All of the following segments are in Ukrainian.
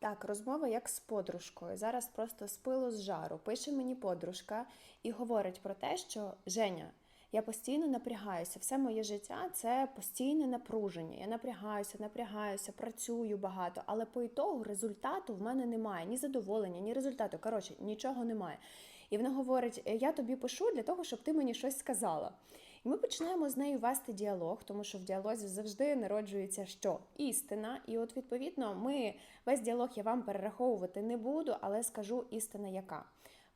Так, розмова як з подружкою. Зараз просто з пилу з жару. Пише мені подружка і говорить про те, що Женя, я постійно напрягаюся. Все моє життя це постійне напруження. Я напрягаюся, напрягаюся, працюю багато, але по ітогу результату в мене немає ні задоволення, ні результату. Коротше, нічого немає. І вона говорить: «Е, я тобі пишу для того, щоб ти мені щось сказала. І ми починаємо з нею вести діалог, тому що в діалозі завжди народжується що істина. І от відповідно, ми весь діалог я вам перераховувати не буду, але скажу істина яка.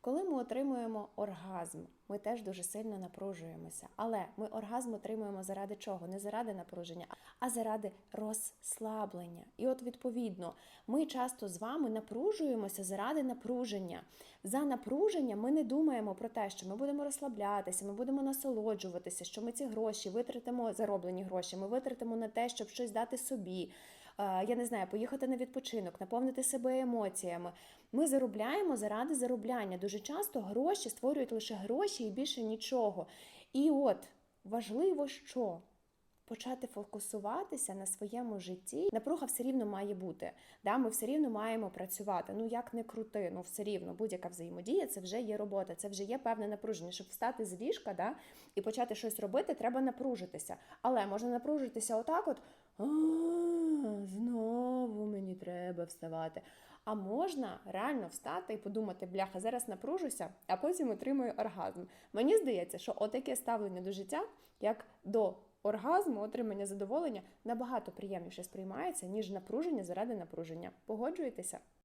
Коли ми отримуємо оргазм, ми теж дуже сильно напружуємося. Але ми оргазм отримуємо заради чого? Не заради напруження, а заради розслаблення. І от відповідно, ми часто з вами напружуємося заради напруження. За напруження ми не думаємо про те, що ми будемо розслаблятися, ми будемо насолоджуватися, що ми ці гроші витратимо, зароблені гроші, ми витратимо на те, щоб щось дати собі. Е, Я не знаю, поїхати на відпочинок, наповнити себе емоціями. Ми заробляємо заради заробляння. Дуже часто гроші створюють лише гроші і більше нічого. І от важливо, що почати фокусуватися на своєму житті. Напруга все рівно має бути. Да? Ми все рівно маємо працювати. Ну як не крути, ну все рівно будь-яка взаємодія це вже є робота, це вже є певне напруження. Щоб встати з ліжка да? і почати щось робити, треба напружитися. Але можна напружитися отак, от «А, знову мені треба вставати. А можна реально встати і подумати, бляха, зараз напружуся, а потім отримую оргазм. Мені здається, що отаке ставлення до життя, як до оргазму, отримання задоволення, набагато приємніше сприймається, ніж напруження заради напруження. Погоджуєтеся?